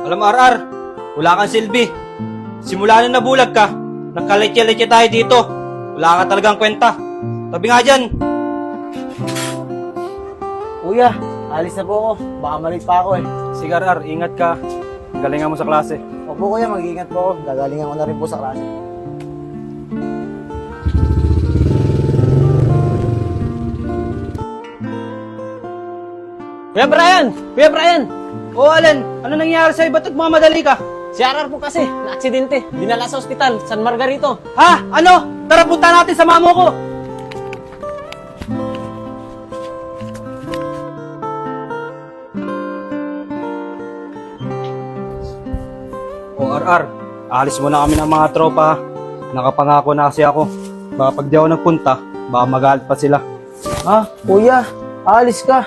Alam mo, Arar, wala kang silbi. Simula na nabulag ka, nagkaletje-letje tayo dito. Wala ka talagang kwenta. Tabi nga dyan. Kuya, alis na po ako. Baka malit pa ako eh. Sige, Arar, ingat ka. Galingan mo sa klase. Opo kuya, mag-iingat po ako. Gagalingan ko na rin po sa klase. Kuya Brian! Kuya Brian! O, Allen, ano nangyari sa'yo? Ba't nagmamadali ka? Si RR po kasi, na-aksidente. Dinala sa ospital, San Margarito. Ha? Ano? Tara, punta natin sa mamo ko. O, RR, alis muna kami ng mga tropa. Nakapangako na kasi ako. Baka pag di ako nagpunta, baka magalit pa sila. Ha? Kuya, alis ka.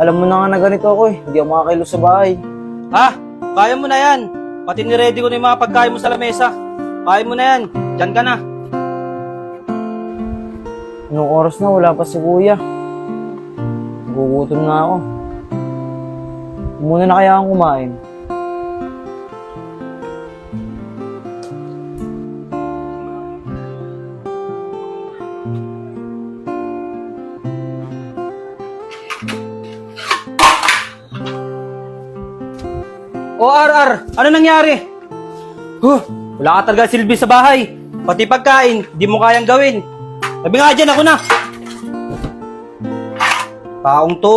Alam mo na nga na ganito ako eh. Hindi ako makakailos sa bahay. Ha? Kaya mo na yan. Pati niready ko na yung mga pagkain mo sa lamesa. Kaya mo na yan. Diyan ka na. Anong oras na? Wala pa si kuya. Nagugutom na ako. Muna na kaya akong kumain. RR, ano nangyari? Huh, wala ka talaga silbi sa bahay. Pati pagkain, di mo kayang gawin. Sabi nga dyan, ako na. Taong to.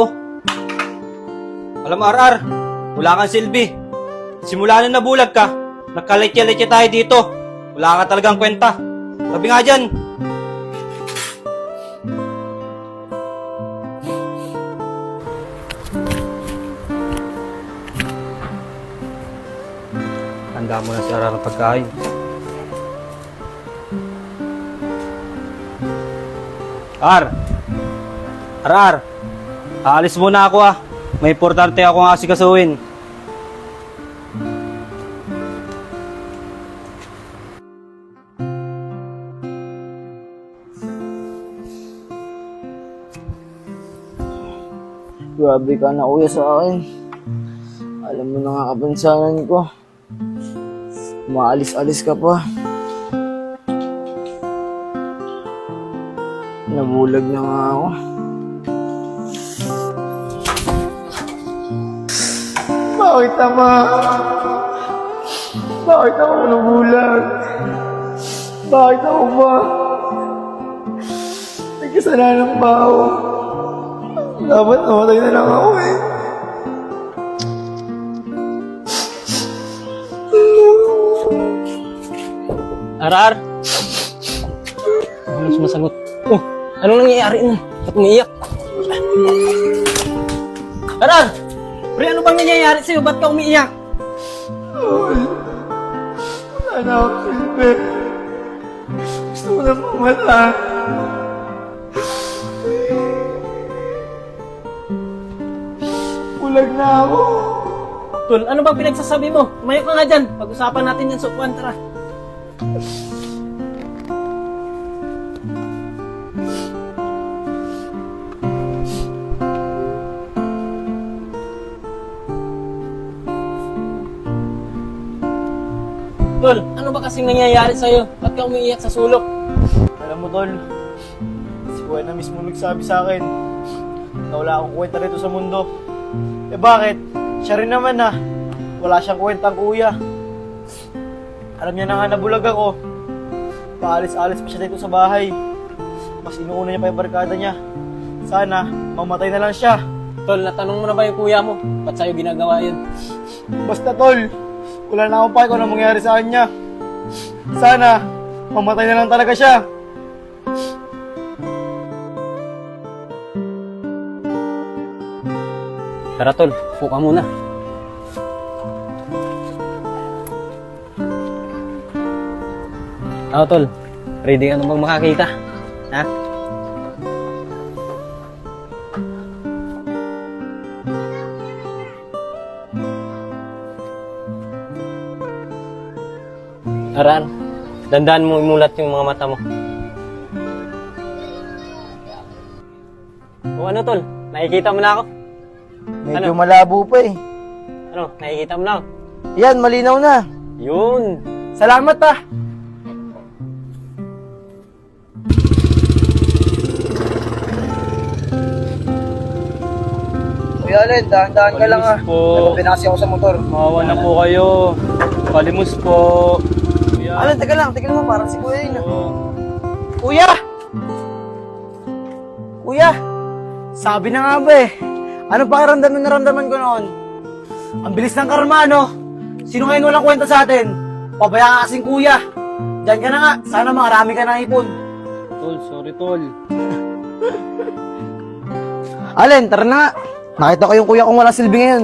Alam mo, RR, wala kang silbi. Simula na nabulag ka, nagkaletje-letje tayo dito. Wala ka talagang kwenta. Sabi nga dyan. Handa mo na si RR ng pagkain. R. RR. Aalis muna ako ah. May importante akong asikasuhin. Grabe ka na kuya sa akin. Alam mo na nga kapansanan ko. Maalis-alis ka pa. Nabulag na nga ako. Bakit tama? Bakit ako nabulag? Bakit ako ba? May kasalanan ba ako? Dapat namatay na lang ako eh. RR! Ano sumasagot? Oh, anong nangyayari mo? Ba't umiiyak? RR! Pre, ano bang nangyayari sa'yo? Ba't ka umiiyak? Wala na ako silbi. Gusto ko na pumala. Bulag na ako. Tol, ano bang pinagsasabi mo? Tumayo ka nga dyan. Pag-usapan natin yan sa upuan, tara. Tol, ano ba kasing nangyayari sa'yo? Ba't ka umiiyak sa sulok? Alam mo, Tol, si Kuya na mismo nagsabi sa akin na wala akong kwenta rito sa mundo. Eh bakit? Siya rin naman na. Wala siyang kwentang kuya. Alam niya na nga nabulag ako. Paalis-alis pa siya dito sa bahay. Mas inuuna niya pa yung barkada niya. Sana, mamatay na lang siya. Tol, natanong mo na ba yung kuya mo? Ba't sa'yo ginagawa yun? Basta, Tol, wala na akong pake kung ano mangyari sa kanya. Sana, mamatay na lang talaga siya. Tara tol, upo ka muna. Ako tol, ready ka na bang makakita? Ha? Aran, dandaan mo imulat yung mga mata mo. O ano tol, nakikita mo na ako? Medyo Ano? malabo pa eh. Ano, nakikita mo na ako? Yan, malinaw na. Yun. Salamat ah. Kuya Allen, dahan-dahan ka lang ah. po. Nagpapinasi ako sa motor. Mawa na po kayo. Palimus po. Kuya. Allen, teka lang, teka lang, parang si Kuya yun ah. Kuya! Kuya! Sabi na nga ba eh. Ano pakiramdam na naramdaman ko noon? Ang bilis ng karma, no? Sino ngayon walang kwenta sa atin? Pabaya ka kasing kuya. Diyan ka na nga. Sana makarami ka ng ipon. Tol, sorry tol. Allen, tara na nga. Nakita ko yung kuya kong walang silbi ngayon.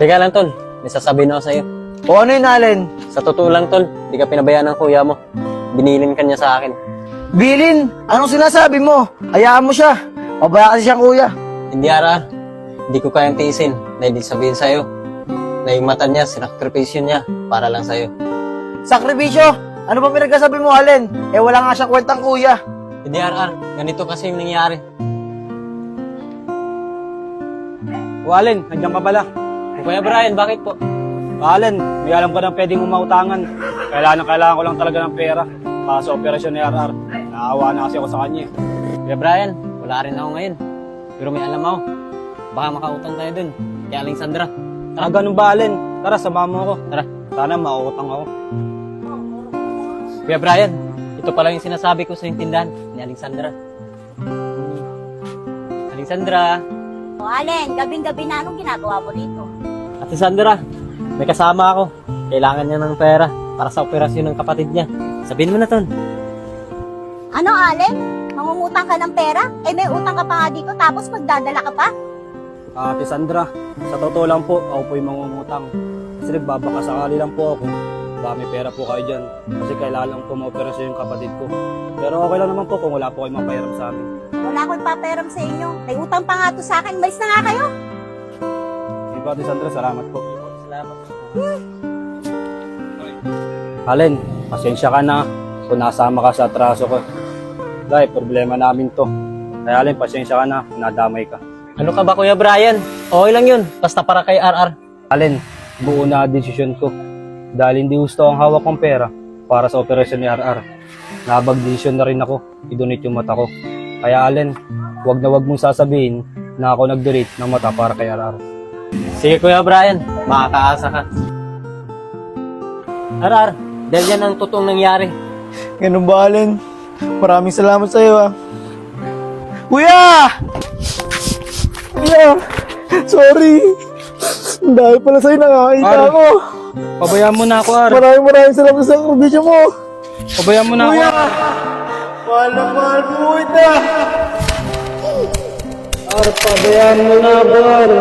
Teka lang, Tol. May sasabihin ako sa'yo. O ano yun, Allen? Sa totoo lang, Tol, di ka pinabayaan ng kuya mo. Binilin ka niya sa akin. Bilin, anong sinasabi mo? Hayaan mo siya. Pabaya kasi siyang kuya. Hindi, Ara. Hindi ko kayang tiisin na hindi sabihin sa'yo na yung mata niya, sinakripisyo niya para lang sa'yo. Sakripisyo! Ano ba pinagkasabi mo, Allen? Eh wala nga siyang kwentang kuya. Hindi, Ara. Ganito kasi yung nangyari. O Allen, nandiyan ka pala. Kuya Brian, bakit po? Allen, may alam ka na pwedeng umautangan. Kailangan, kailangan ko lang talaga ng pera. Para sa operasyon ni RR. Naawa na kasi ako sa kanya. eh. Kuya Brian, wala rin ako ngayon. Pero may alam ako. Baka makautang tayo dun. Kay Aling Sandra. Ah, ganun ba Allen? Tara, sama mo ako. Tara. Sana mauutang ako. Kuya Brian, ito pala yung sinasabi ko sa yung tindahan ni Aling Sandra. Aling Sandra, O Allen, gabing-gabi na anong ginagawa mo dito? Ate Sandra, may kasama ako. Kailangan niya ng pera para sa operasyon ng kapatid niya. Sabihin mo na, Ton. Ano Allen? Mangungutang ka ng pera? Eh may utang ka pa nga dito tapos magdadala ka pa? Ah, Ate Sandra, sa totoo lang po, ako po yung mangungutang. Kasi nagbabaka sakali lang po ako. Baka may pera po kayo dyan. Kasi kailangan lang po ma-operasyon yung kapatid ko. Pero okay lang naman po kung wala po kayong mapairam sa amin. Wala akong paperam sa inyo. May utang pa nga to sa akin. Malis na nga kayo. Sige po, Ate Sandra, salamat po. Salamat. Allen, pasensya ka na kung nasama ka sa atraso ko. Dahil problema namin to. Kaya Allen, pasensya ka na kung nadamay ka. Ano ka ba, Kuya Brian? Okay lang yun. Basta para kay RR. Allen, buo na ang desisyon ko. Dahil hindi gusto ang hawak kong pera para sa operasyon ni RR. Nabag-desisyon na rin ako, idonate yung mata ko. Kaya Allen, wag na wag mong sasabihin na ako nag-donate ng mata para kay RR. Sige, Kuya Brian. Makakaasa ka. RR, dahil yan ang totoong nangyari. Ganun ba, Allen? Maraming salamat sa iyo ah. Kuya! Kuya! Sorry! Dahil pala sa'yo nakakita Ar. ako. Pabayaan mo na ako, Ar. Maraming maraming salamat sa video mo. Pabayaan mo na ako. Kuya! Mahal na mahal mo kita! Ar, pabayaan mo na Ar.